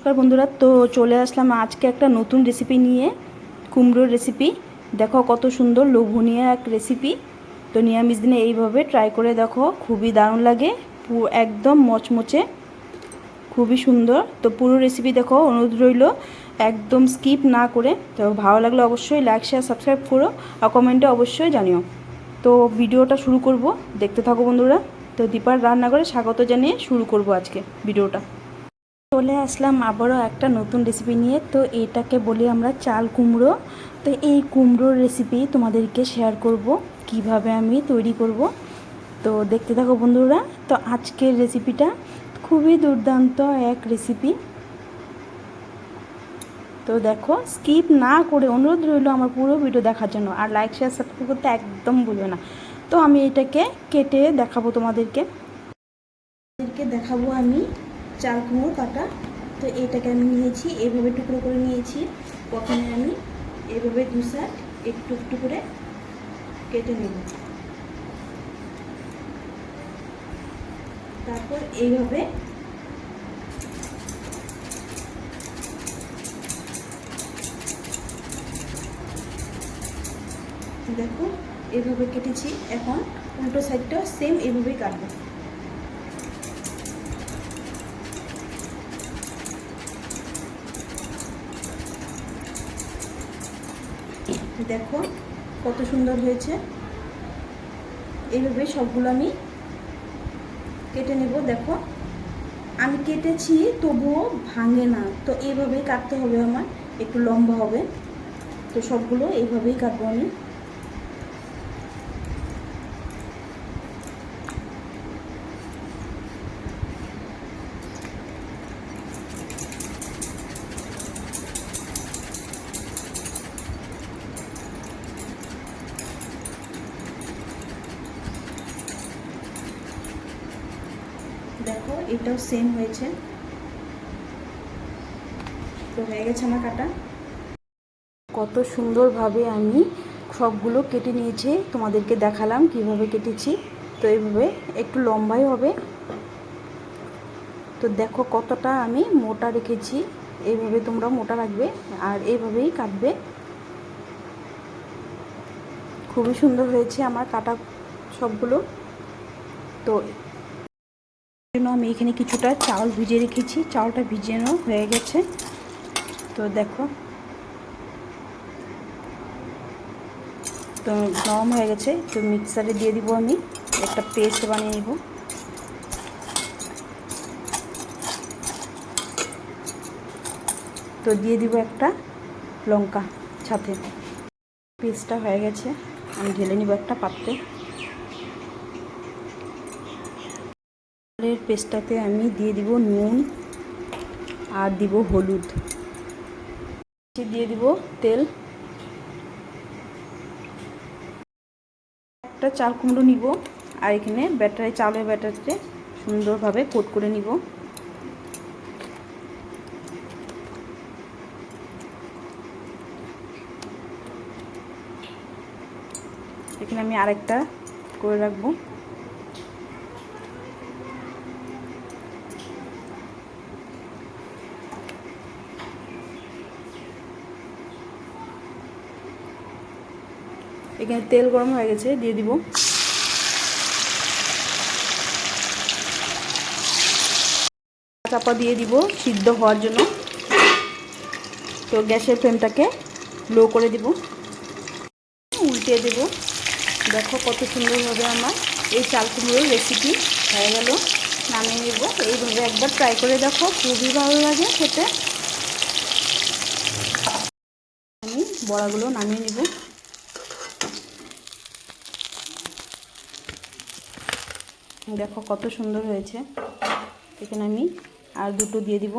নমস্কার বন্ধুরা, তো চলে আসলাম আজকে একটা নতুন রেসিপি নিয়ে, কুমড়োর রেসিপি দেখো কত সুন্দর লোভনীয় এক রেসিপি তো নিরামিষ দিনে এইভাবে ট্রাই করে দেখো, খুবই দারুণ লাগে একদম মচমচে, খুবই সুন্দর। তো পুরো রেসিপি দেখো, অনুরোধ রইল, একদম স্কিপ না করে। তো ভালো লাগলে অবশ্যই লাইক শেয়ার সাবস্ক্রাইব করো, আর কমেন্টে অবশ্যই জানিও। তো ভিডিওটা শুরু করব, দেখতে থাকো বন্ধুরা। তো দীপার রান্নাঘরে স্বাগত জানিয়ে শুরু করব আজকে ভিডিওটা। চলে আসলাম আবারও একটা নতুন রেসিপি নিয়ে। তো এটাকে বলি আমরা চাল কুমড়ো। তো এই কুমড়োর রেসিপি তোমাদেরকে শেয়ার করব, কীভাবে আমি তৈরি করব। তো দেখতে থাকো বন্ধুরা, তো আজকের রেসিপিটা খুবই দুর্দান্ত এক রেসিপি তো দেখো স্কিপ না করে অনুরোধ রইল আমার পুরো ভিডিও দেখার জন্য। আর লাইক শেয়ার সাবস্ক্রাইব করতে একদম ভুলবে না। তো আমি এটাকে কেটে দেখাবো তোমাদেরকে। তোমাদেরকে দেখাবো আমি চাল কুমড়ো কাটা। তো এটাকে আমি নিয়েছি এইভাবে টুকরো করে নিয়েছি। প্রথমে আমি এভাবে দু সাইড একটু একটু করে কেটে নেব। তারপর এইভাবে দেখো এভাবে কেটেছি। এখন উল্টো সাইডটাও সেম এভাবেই কাটবো। দেখো, কত সুন্দর হয়েছে। এইভাবে সবগুলো আমি কেটে নেব, দেখো। আমি কেটেছি, তবুও ভাঙে না। তো এইভাবেই কাটতে হবে আমার, একটু লম্বা হবে। তো সবগুলো এইভাবেই কাটবো আমি। দেখো, এটাও সেম হয়েছে। তো হয়ে গেছে আমার কাটা। কত সুন্দরভাবে আমি সবগুলো কেটে নিয়েছি, তোমাদেরকে দেখালাম কীভাবে কেটেছি। তো এইভাবে একটু লম্বাই হবে। তো দেখো কতটা আমি মোটা রেখেছি, এইভাবে তোমরা মোটা রাখবে আর এইভাবেই কাটবে। খুবই সুন্দর হয়েছে আমার কাটা সবগুলো। তো জন্য আমি এখানে কিছুটা চাউল ভিজিয়ে রেখেছি। চাউলটা ভিজানো হয়ে গেছে। তো দেখো। তো নরম হয়ে গেছে। তো মিক্সারে দিয়ে দিব আমি। একটা পেস্ট বানিয়ে নিব। তো দিয়ে দিব একটা লঙ্কা সাথে। পেস্টটা হয়ে গেছে। আমি ঢেলে নিব একটা পাত্রে। পেস্টটাতে আমি দিয়ে দিব নুন আর দিব হলুদ। দিয়ে দিব তেল। একটা চাল কুমড়ো নিব আর এখানে ব্যাটারে, চালের ব্যাটারতে সুন্দরভাবে কোট করে নিব। এখানে আমি আরেকটা করে রাখব। এখানে তেল গরম হয়ে গেছে, দিয়ে দিব। চাপা দিয়ে দিব সিদ্ধ হওয়ার জন্য। তো গ্যাসের ফ্লেমটাকে লো করে দিব। উল্টে দেব। দেখো কত সুন্দরভাবে আমার এই চাল কুমড়োর রেসিপি হয়ে গেল। নামিয়ে নেব। এইভাবে একবার ট্রাই করে দেখো, খুবই ভালো লাগে খেতে। আমি বড়াগুলো নামিয়ে নেব। দেখো কত সুন্দর হয়েছে। এখানে আমি আর দুটো দিয়ে দিব।